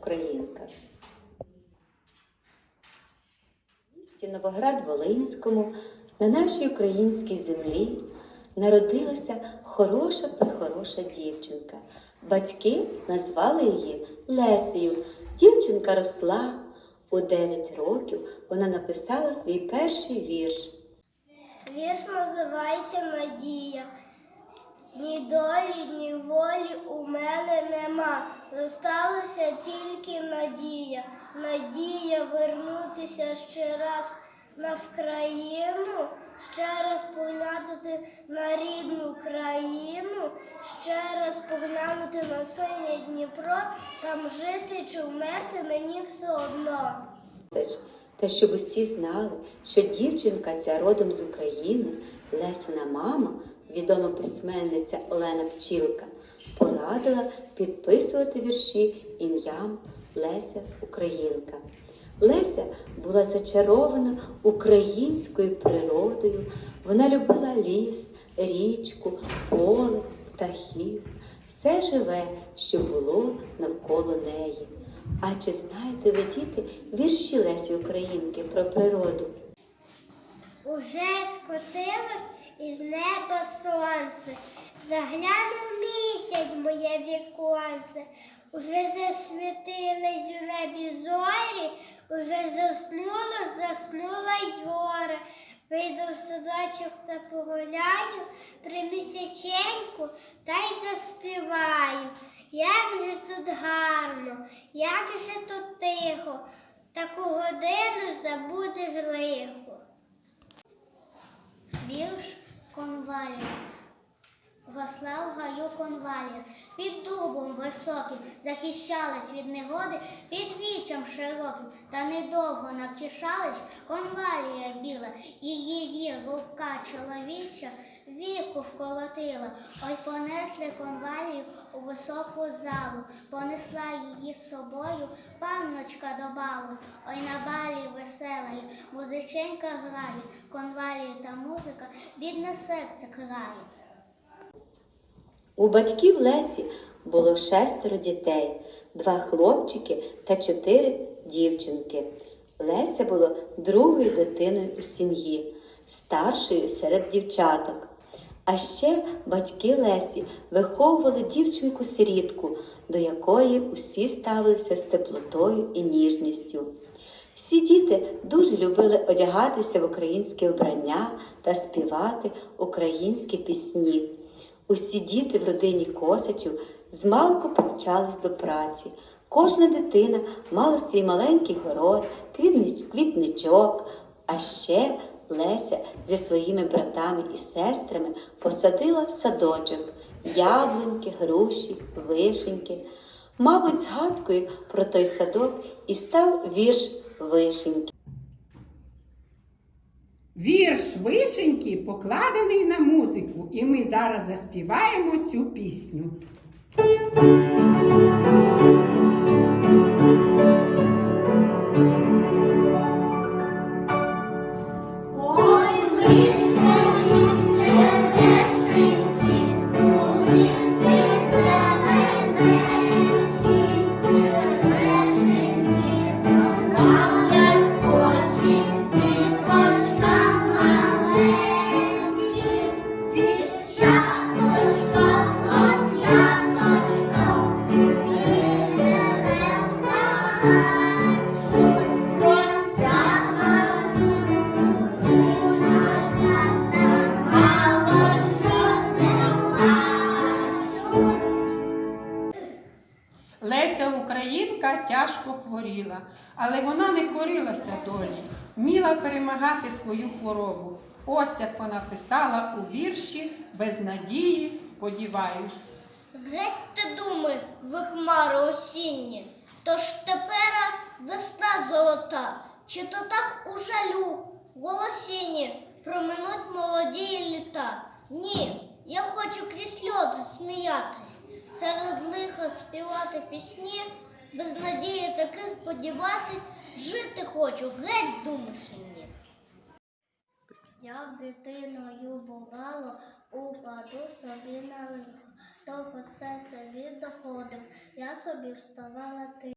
Українка. В місті Новоград Волинському на нашій українській землі народилася хороша прихороша дівчинка. Батьки назвали її Лесею. Дівчинка росла. У 9 років вона написала свій перший вірш. Вірш називається Надія. Ні долі, ні волі у мене нема. Зосталася тільки надія. Надія вернутися ще раз на Вкраїну, ще раз поглянути на рідну країну, ще раз поглянути на синє Дніпро, там жити чи вмерти мені все одно. Та щоб усі знали, що дівчинка ця родом з України, Лесина мама, відома письменниця Олена Пчілка, порадила підписувати вірші ім'ям Леся Українка. Леся була зачарована українською природою. Вона любила ліс, річку, поле, птахів, все живе, що було навколо неї. А чи знаєте ви, діти, вірші Лесі Українки про природу? Уже скотилось із неба сонце, заглянув місяць моє віконце, уже засвітились у небі зорі, уже заснуло, заснула Йора. Вийду в садочок та погуляю, при місяченьку та й заспіваю. Як же тут гарно, як же тут тихо, таку годину забудеш лихо. Вірш конвалія. Росла в гаю конвалія, під дубом високим захищалась від негоди, під вічем широким, та недовго навтішалась конвалія біла, і її рука чоловіча віку вкоротила. Ой, понесли конвалію у високу залу, понесла її з собою панночка до балу. Ой, на балі веселої, музиченька грає, конвалії та музика, бідне серце крає. У батьків Лесі було шестеро дітей, два хлопчики та чотири дівчинки. Леся була другою дитиною у сім'ї, старшою серед дівчаток. А ще батьки Лесі виховували дівчинку-сирітку, до якої усі ставилися з теплотою і ніжністю. Всі діти дуже любили одягатися в українське вбрання та співати українські пісні. Усі діти в родині Косачів змалку привчались до праці. Кожна дитина мала свій маленький город, квітничок, а ще Леся зі своїми братами і сестрами посадила садочок яблуньки, груші, вишеньки. Мабуть, згадкою про той садок і став вірш вишеньки. Вірш вишеньки покладений на музику, і ми зараз заспіваємо цю пісню. Ой, листені Леся Українка тяжко хворіла, але вона не корилася долі, вміла перемагати свою хворобу. Ось як вона писала у вірші без надії, сподіваюсь. Геть ти думаєш, ви хмари осінні, то ж тепер весна золота, чи то так у жалю, голосінні проминуть молоді літа. Ні, я хочу крізь сльози сміятись, співати пісні, без надії таки сподіватись, жити хочу, геть думи сумні. Як дитиною бувало, упаду собі на лихо. того все собі доходив, я собі вставала ти.